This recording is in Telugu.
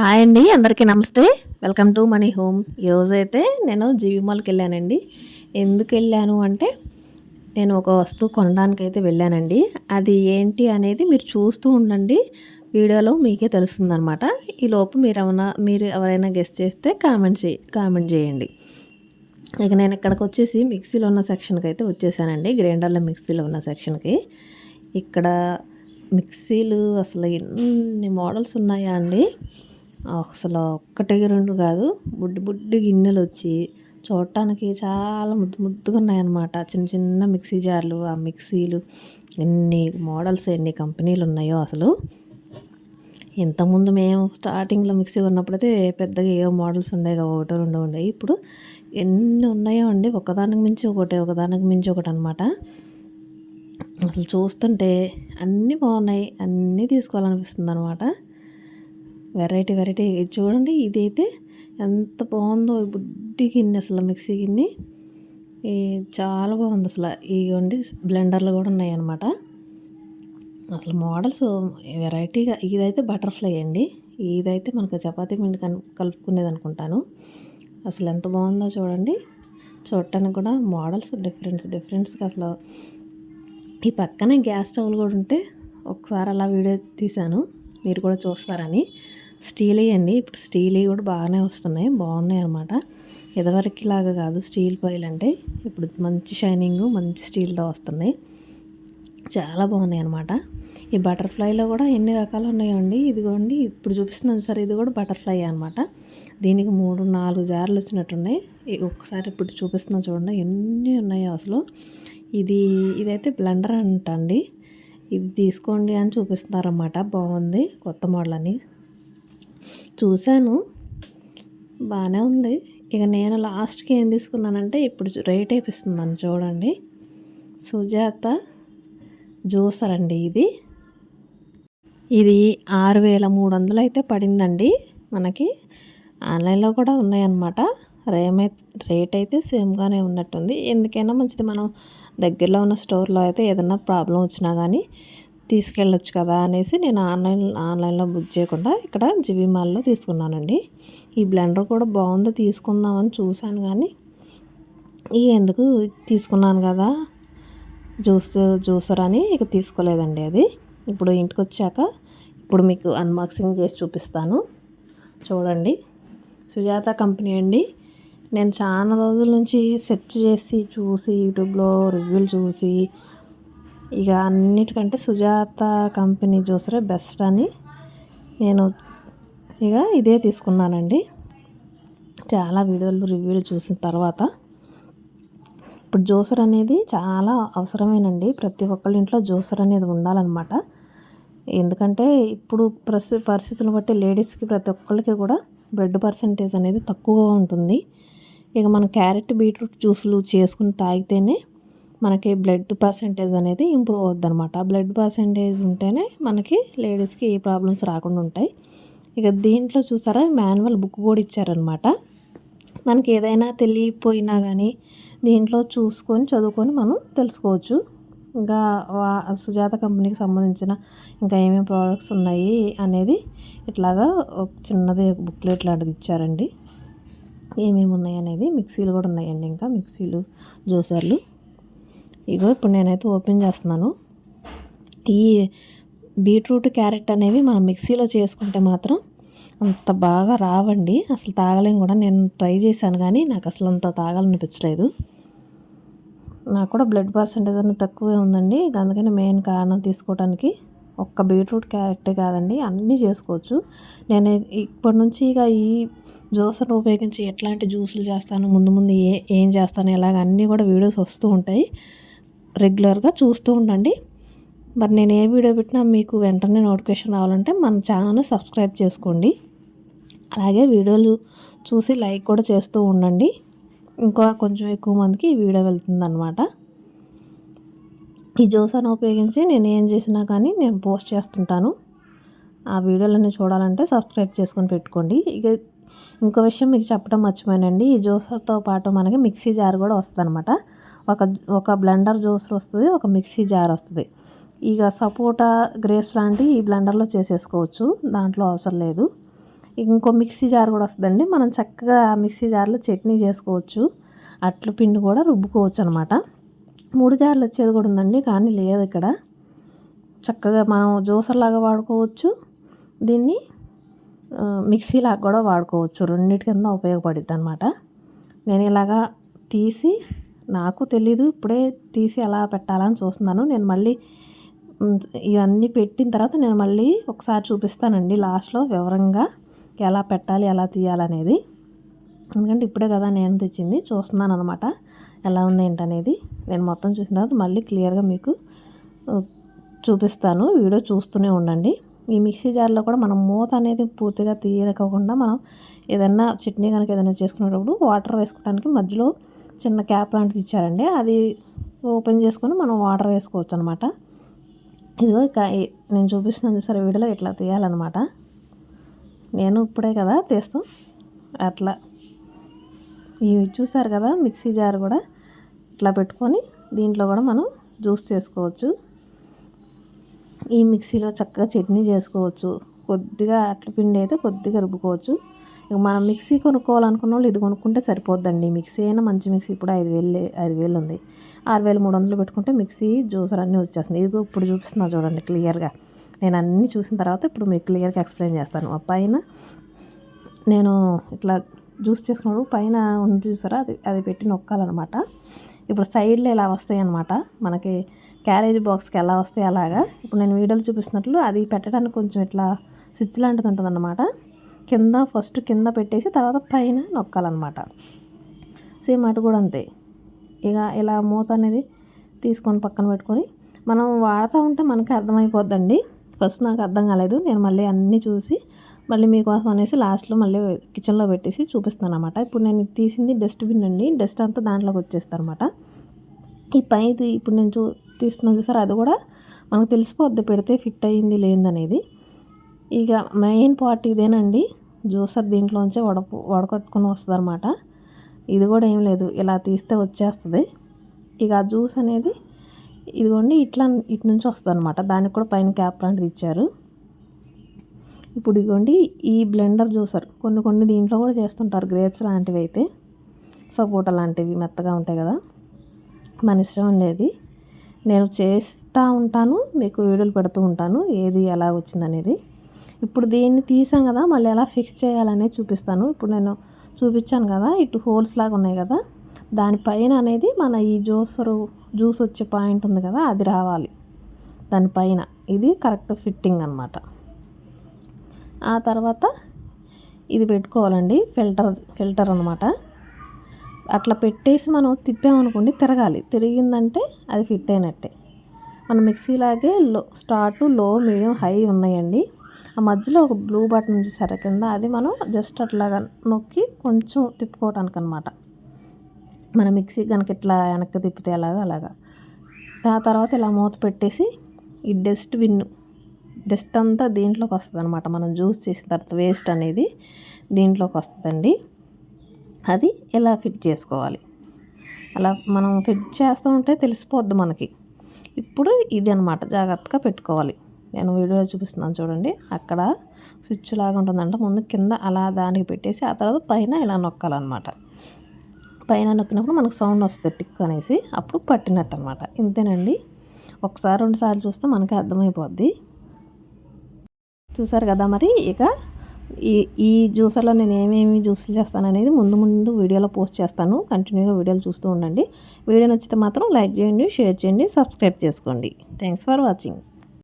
హాయ్ అండి అందరికీ నమస్తే. వెల్కమ్ టు మనీ హోమ్ ఈరోజైతే నేను జీవిమాల్కి వెళ్ళానండి. ఎందుకు వెళ్ళాను అంటే నేను ఒక వస్తువు కొనడానికి అయితే వెళ్ళానండి. అది ఏంటి అనేది మీరు చూస్తూ ఉండండి. వీడియోలో మీకే తెలుస్తుంది అనమాట ఈ లోపు మీరు ఏమైనా మీరు ఎవరైనా గెస్ట్ చేస్తే కామెంట్ చేయి కామెంట్ చేయండి. ఇక నేను ఇక్కడికి వచ్చేసి మిక్సీలో ఉన్న సెక్షన్కి అయితే వచ్చేసానండి. గ్రైండర్లో మిక్సీలో ఉన్న సెక్షన్కి ఇక్కడ మిక్సీలు అసలు ఎన్ని మోడల్స్ ఉన్నాయా అండి? అసలు ఒక్కటి రెండు కాదు బుడ్డి బుడ్డి గిన్నెలు వచ్చి చూడటానికి చాలా ముద్దు ముద్దుగా ఉన్నాయన్నమాట. చిన్న చిన్న మిక్సీ జార్లు ఆ మిక్సీలు ఎన్ని మోడల్స్ ఎన్ని కంపెనీలు ఉన్నాయో అసలు. ఇంతకుముందు మేము స్టార్టింగ్లో మిక్సీ ఉన్నప్పుడైతే పెద్దగా ఏవో మోడల్స్ ఉండేవి ఒకటో రెండో ఉండేవి. ఇప్పుడు ఎన్ని ఉన్నాయో అండి ఒకదానికి మించి ఒకటి ఒకదానికి మించి ఒకటి అనమాట అసలు చూస్తుంటే అన్నీ బాగున్నాయి అన్నీ తీసుకోవాలనిపిస్తుంది అనమాట వెరైటీ వెరైటీ చూడండి. ఇదైతే ఎంత బాగుందో బుడ్డి గిన్నె అసలు మిక్సీ గిన్నె. ఈ చాలా బాగుంది అసలు. ఇవ్వండి బ్లెండర్లు కూడా ఉన్నాయన్నమాట. అసలు మోడల్స్ వెరైటీగా ఇదైతే బటర్ఫ్లై అండి. ఇదైతే మనకు చపాతీ పిండి కన్ కలుపుకునేది అనుకుంటాను అసలు ఎంత బాగుందో చూడండి. చూడటానికి కూడా మోడల్స్ డిఫరెన్స్ డిఫరెన్స్గా అసలు. ఈ పక్కనే గ్యాస్ స్టవ్లు కూడా ఉంటే ఒకసారి అలా వీడియో తీశాను. మీరు కూడా చూస్తారని. స్టీల్ అండి. ఇప్పుడు స్టీలే కూడా బాగానే వస్తున్నాయి. బాగున్నాయి అనమాట ఇదివరకు లాగా కాదు స్టీల్ పాయిల్ అంటే. ఇప్పుడు మంచి షైనింగ్ మంచి స్టీల్తో వస్తున్నాయి. చాలా బాగున్నాయి అనమాట ఈ బటర్ఫ్లైలో కూడా ఎన్ని రకాలు ఉన్నాయండి? ఇదిగోండి. ఇప్పుడు చూపిస్తున్నాను సార్. ఇది కూడా బటర్ఫ్లై అనమాట దీనికి మూడు నాలుగు జార్లు వచ్చినట్టున్నాయి. ఒకసారి ఇప్పుడు చూపిస్తున్నా చూడండి. ఎన్ని ఉన్నాయో అసలు. ఇది ఇదైతే బ్లెండర్ అంట అండి ఇది తీసుకోండి అని చూపిస్తున్నారన్నమాట. బాగుంది. కొత్త మోడల్ అని. చూశాను. బాగానే ఉంది. ఇక నేను లాస్ట్కి ఏం తీసుకున్నానంటే ఇప్పుడు రేట్ వేపిస్తున్నాను చూడండి. సుజాత జ్యూసర్ అండి ఇది. ఇది ఆరు వేల మూడు వందలు అయితే పడిందండి మనకి. ఆన్లైన్లో కూడా ఉన్నాయన్నమాట. రేమే రేట్ అయితే సేమ్గానే ఉన్నట్టుంది. ఎందుకైనా మంచిది మనం దగ్గరలో ఉన్న స్టోర్లో అయితే ఏదైనా ప్రాబ్లం వచ్చినా కానీ తీసుకెళ్ళొచ్చు కదా అనేసి నేను ఆన్లైన్ ఆన్లైన్లో బుక్ చేయకుండా ఇక్కడ జివి మాల్లో తీసుకున్నానండి. ఈ బ్లెండర్ కూడా బాగుంది తీసుకుందామని చూశాను కానీ ఈ ఎందుకు తీసుకున్నాను కదా జ్యూస్ జ్యూసర్ అని ఇక తీసుకోలేదండి అది. ఇప్పుడు ఇంటికి వచ్చాక ఇప్పుడు మీకు అన్బాక్సింగ్ చేసి చూపిస్తాను. చూడండి. సుజాత కంపెనీ అండి. నేను చాలా రోజుల నుంచి సెర్చ్ చేసి చూసి యూట్యూబ్లో రివ్యూలు చూసి ఇక అన్నిటికంటే సుజాత కంపెనీ జ్యూసరే బెస్ట్ అని నేను ఇక ఇదే తీసుకున్నానండి. చాలా వీడియోలు రివ్యూలు చూసిన తర్వాత ఇప్పుడు జ్యూసర్ అనేది చాలా అవసరమేనండి. ప్రతి ఒక్కళ్ళ ఇంట్లో జ్యూసర్ అనేది ఉండాలన్నమాట. ఎందుకంటే ఇప్పుడు పరిస్థితి పరిస్థితులను బట్టి లేడీస్కి ప్రతి ఒక్కళ్ళకి కూడా బ్లడ్ పర్సంటేజ్ అనేది తక్కువగా ఉంటుంది. ఇక మనం క్యారెట్ బీట్రూట్ జ్యూసులు చేసుకుని తాగితేనే మనకి బ్లడ్ పర్సంటేజ్ అనేది ఇంప్రూవ్ అవుద్ది అనమాట బ్లడ్ పర్సంటేజ్ ఉంటేనే మనకి లేడీస్కి ఏ ప్రాబ్లమ్స్ రాకుండా ఉంటాయి. ఇక దీంట్లో చూసారా మాన్యువల్ బుక్ కూడా ఇచ్చారనమాట మనకి ఏదైనా తెలియపోయినా కానీ దీంట్లో చూసుకొని చదువుకొని మనం తెలుసుకోవచ్చు. ఇంకా సుజాత కంపెనీకి సంబంధించిన ఇంకా ఏమేమి ప్రోడక్ట్స్ ఉన్నాయి అనేది ఇట్లాగా ఒక చిన్నది బుక్లెట్ లాంటిది ఇచ్చారండి. ఏమేమి ఉన్నాయి అనేది మిక్సీలు కూడా ఉన్నాయండి ఇంకా మిక్సీలు జ్యూసర్లు ఇగో ఇప్పుడు నేనైతే ఓపెన్ చేస్తున్నాను. ఈ బీట్రూట్ క్యారెట్ అనేవి మనం మిక్సీలో చేసుకుంటే మాత్రం అంత బాగా రావండి. అసలు తాగలేం కూడా. నేను ట్రై చేశాను కానీ నాకు అసలు అంత తాగాలనిపించలేదు. నాకు కూడా బ్లడ్ పర్సంటేజ్ అనేది తక్కువే ఉందండి. అందుకని మెయిన్ కారణం తీసుకోవడానికి ఒక్క బీట్రూట్ క్యారెట్ కాదండి. అన్నీ చేసుకోవచ్చు. నేను ఇప్పటి నుంచి ఇక ఈ జ్యూస్ను ఉపయోగించి ఎట్లాంటి జ్యూసులు చేస్తాను ముందు ముందు ఏ ఏం చేస్తాను ఇలాగ అన్నీ కూడా వీడియోస్ వస్తూ ఉంటాయి. రెగ్యులర్గా చూస్తూ ఉండండి. మరి నేను ఏ వీడియో పెట్టినా మీకు వెంటనే నోటిఫికేషన్ రావాలంటే మన ఛానల్ని సబ్స్క్రైబ్ చేసుకోండి. అలాగే వీడియోలు చూసి లైక్ కూడా చేస్తూ ఉండండి. ఇంకా కొంచెం ఎక్కువ మందికి ఈ వీడియో వెళ్తుందన్నమాట. ఈ జోసాను ఉపయోగించి నేను ఏం చేసినా కానీ నేను పోస్ట్ చేస్తుంటాను. ఆ వీడియోలన్నీ చూడాలంటే సబ్స్క్రైబ్ చేసుకొని పెట్టుకోండి. ఇక ఇంకో విషయం మీకు చెప్పడం మర్చిపోయానండి. ఈ జ్యూసర్తో పాటు మనకి మిక్సీ జార్ కూడా వస్తుంది అనమాట ఒక ఒక బ్లెండర్ జ్యూసర్ వస్తుంది ఒక మిక్సీ జార్ వస్తుంది. ఇక సపోటా గ్రేప్స్ లాంటివి ఈ బ్లెండర్లో చేసేసుకోవచ్చు. దాంట్లో అవసరం లేదు. ఇంకో మిక్సీ జార్ కూడా వస్తుందండి. మనం చక్కగా మిక్సీ జార్లో చట్నీ చేసుకోవచ్చు. అట్ల పిండి కూడా రుబ్బుకోవచ్చు అనమాట మూడు జార్లు వచ్చేది కూడా ఉందండి కానీ లేదు ఇక్కడ. చక్కగా మనం జ్యూసర్ లాగా వాడుకోవచ్చు. దీన్ని మిక్సీ లాగా కూడా వాడుకోవచ్చు. రెండింటి కింద ఉపయోగపడుద్ది అనమాట నేను ఇలాగా తీసి నాకు తెలీదు ఇప్పుడే తీసి ఎలా పెట్టాలని చూస్తున్నాను. నేను మళ్ళీ ఇవన్నీ పెట్టిన తర్వాత నేను మళ్ళీ ఒకసారి చూపిస్తానండి లాస్ట్లో వివరంగా ఎలా పెట్టాలి ఎలా తీయాలనేది. ఎందుకంటే ఇప్పుడే కదా నేను తెచ్చింది చూస్తున్నాను అనమాట ఎలా ఉంది ఏంటనేది. నేను మొత్తం చూసిన తర్వాత మళ్ళీ క్లియర్గా మీకు చూపిస్తాను. వీడియో చూస్తూనే ఉండండి. ఈ మిక్సీ జార్లో కూడా మనం మూత అనేది పూర్తిగా తీయకోకుండా మనం ఏదన్నా చట్నీ కనుక ఏదైనా చేసుకునేటప్పుడు వాటర్ వేసుకోవడానికి మధ్యలో చిన్న క్యాప్ లాంటిది ఇచ్చారండి. అది ఓపెన్ చేసుకొని మనం వాటర్ వేసుకోవచ్చు అనమాట ఇదిగో ఇక నేను చూపిస్తున్నాను చూసారు వీడియోలో ఇట్లా తీయాలన్నమాట. నేను ఇప్పుడే కదా తీస్తాం. అట్లా. ఇవి చూసారు కదా మిక్సీ జార్ కూడా ఇట్లా పెట్టుకొని దీంట్లో కూడా మనం జ్యూస్ చేసుకోవచ్చు. ఈ మిక్సీలో చక్కగా చట్నీ చేసుకోవచ్చు. కొద్దిగా అట్ల పిండి అయితే కొద్దిగా రుబ్బుకోవచ్చు. ఇక మనం మిక్సీ కొనుక్కోవాలనుకున్న వాళ్ళు ఇది కొనుక్కుంటే సరిపోద్దండి. మిక్సీ అయినా మంచి మిక్సీ. ఇప్పుడు ఐదు వేలు ఐదు వేలు ఉంది. ఆరు వేలు మూడు వందలు పెట్టుకుంటే మిక్సీ జ్యూసర్ అన్నీ వచ్చేస్తుంది ఇది ఇప్పుడు చూపిస్తున్నా చూడండి క్లియర్గా. నేను అన్నీ చూసిన తర్వాత ఇప్పుడు మీకు క్లియర్గా ఎక్స్ప్లెయిన్ చేస్తాను. పైన నేను ఇట్లా జ్యూస్ చేసుకున్నప్పుడు పైన ఉంది చూసారా? అది అది పెట్టి నొక్కాలన్నమాట. ఇప్పుడు సైడ్లో ఇలా వస్తాయి అనమాట మనకి క్యారేజ్ బాక్స్కి ఎలా వస్తాయి అలాగా? ఇప్పుడు నేను వీడియోలు చూపిస్తున్నట్లు అది పెట్టడానికి కొంచెం ఇట్లా స్విచ్ లాంటిది ఉంటుంది అనమాట కింద ఫస్ట్ కింద పెట్టేసి తర్వాత పైన నొక్కాలన్నమాట. సేమ్ అటు కూడా అంతే. ఇక ఇలా మూత అనేది తీసుకొని పక్కన పెట్టుకొని మనం వాడుతూ ఉంటే మనకి అర్థమైపోద్దండి. ఫస్ట్ నాకు అర్థం కాలేదు. నేను మళ్ళీ అన్నీ చూసి మళ్ళీ మీకోసం అనేసి లాస్ట్లో మళ్ళీ కిచెన్లో పెట్టేసి చూపిస్తాను అనమాట ఇప్పుడు నేను తీసింది డస్ట్బిన్ అండి. డస్ట్ అంతా దాంట్లోకి వచ్చేస్తాను అనమాట ఈ పైది ఇప్పుడు నేను చూ తీస్తున్నాం చూసారు? అది కూడా మనకు తెలిసిపోద్ది పెడితే ఫిట్ అయ్యింది లేదనేది. ఇక మెయిన్ పార్ట్ ఇదేనండి. జ్యూసర్ దీంట్లోంచే వడపు వడకట్టుకుని వస్తుంది అనమాట ఇది కూడా ఏం లేదు ఇలా తీస్తే వచ్చేస్తుంది. ఇక ఆ జ్యూస్ అనేది ఇదిగోండి ఇట్లా ఇటు నుంచి వస్తుంది అనమాట దానికి కూడా పైన క్యాప్ లాంటిది ఇచ్చారు. ఇప్పుడు ఇదిగోండి ఈ బ్లెండర్ జ్యూసర్. కొన్ని కొన్ని దీంట్లో కూడా చేస్తుంటారు గ్రేప్స్ లాంటివి అయితే. సపోటా లాంటివి మెత్తగా ఉంటాయి కదా. మన ఇష్టం ఉండేది నేను చేస్తూ ఉంటాను మీకు వీడియోలు పెడుతూ ఉంటాను ఏది ఎలా వచ్చిందనేది. ఇప్పుడు దీన్ని తీసాం కదా మళ్ళీ ఎలా ఫిక్స్ చేయాలనేది చూపిస్తాను. ఇప్పుడు నేను చూపించాను కదా ఇటు హోల్స్ లాగా ఉన్నాయి కదా దానిపైన అనేది మన ఈ జ్యూసరు జ్యూస్ వచ్చే పాయింట్ ఉంది కదా అది రావాలి. దానిపైన ఇది కరెక్ట్ ఫిట్టింగ్ అనమాట ఆ తర్వాత ఇది పెట్టుకోవాలండి ఫిల్టర్ ఫిల్టర్ అనమాట అట్లా పెట్టేసి మనం తిప్పామనుకోండి తిరగాలి. తిరిగిందంటే అది ఫిట్ అయినట్టే. మన మిక్సీలాగే లో స్టార్ట్లో మీడియం హై ఉన్నాయండి. ఆ మధ్యలో ఒక బ్లూ బటన్ చూసారా కింద? అది మనం జస్ట్ అట్లాగా నొక్కి కొంచెం తిప్పుకోవటానికి అనమాట మన మిక్సీ కనుక ఇట్లా వెనక్కి తిప్పితే అలాగా అలాగా. ఆ తర్వాత ఇలా మూత పెట్టేసి ఈ డస్ట్ బిన్ను డస్ట్ అంతా దీంట్లోకి వస్తుంది అనమాట మనం జ్యూస్ చేసిన తర్వాత వేస్ట్ అనేది దీంట్లోకి వస్తుందండి. అది ఎలా ఫిట్ చేసుకోవాలి? అలా మనం ఫిట్ చేస్తూ ఉంటే తెలిసిపోద్ది మనకి. ఇప్పుడు ఇది అనమాట జాగ్రత్తగా పెట్టుకోవాలి. నేను వీడియోలో చూపిస్తున్నాను చూడండి. అక్కడ స్విచ్ లాగా ఉంటుందంట. ముందు కింద అలా దానికి పెట్టేసి ఆ తర్వాత పైన ఇలా నొక్కాలన్నమాట. పైన నొక్కినప్పుడు మనకు సౌండ్ వస్తుంది టిక్ అనేసి. అప్పుడు పట్టినట్టు అనమాట ఇంతేనండి. ఒకసారి రెండుసార్లు చూస్తే మనకి అర్థమైపోద్ది. చూసారు కదా మరి? ఇక ఈ ఈ జ్యూసర్లో నేను ఏమేమి జ్యూసులు చేస్తాను అనేది ముందు ముందు వీడియోలో పోస్ట్ చేస్తాను. కంటిన్యూగా వీడియోలు చూస్తూ ఉండండి. వీడియో నచ్చితే మాత్రం లైక్ చేయండి షేర్ చేయండి సబ్స్క్రైబ్ చేసుకోండి. Thanks for watching.